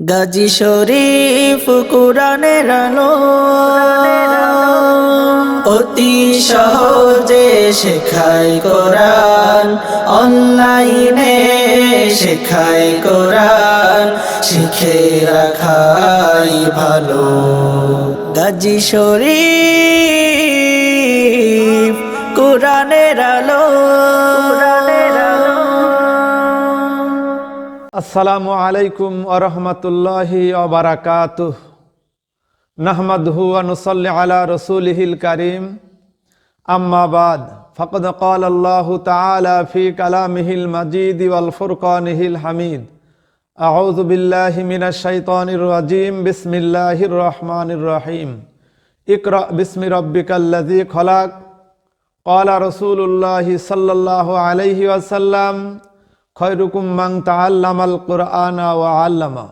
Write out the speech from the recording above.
গাজী শরীফ কোরআনের আলো। অতি সহজে শেখায় কোরআন, অনলাইনে শেখায় কোরআন, শিখে রাখাই ভালো। গাজী শরীফ কোরআনের আলো। আসসালামু আলাইকুম আরহামতুল্লাহি অবরাকাত নাহমাদহু আনুসল্লি আলা রসুলহিল করিম। আম্মাবাদ ফকদ কল আল্লাহ তালা ফি কালামহিল মজিদ ওয়াল ফুরকানহিল হামিদ। আউজু বিল্লাহি মিনা শৈতানির রাজিম, বিসমিল্লাহির রহমানির রহিম। ইকরা বিসমি রব্বিকাল্লাজি খলাক। কলা রসুল্লাহি সাল্লাহ আলাইহি আসাল্লাম খয়রুকুম মাং তাআল্লামাল কুরআনা ওয়া আল্লামা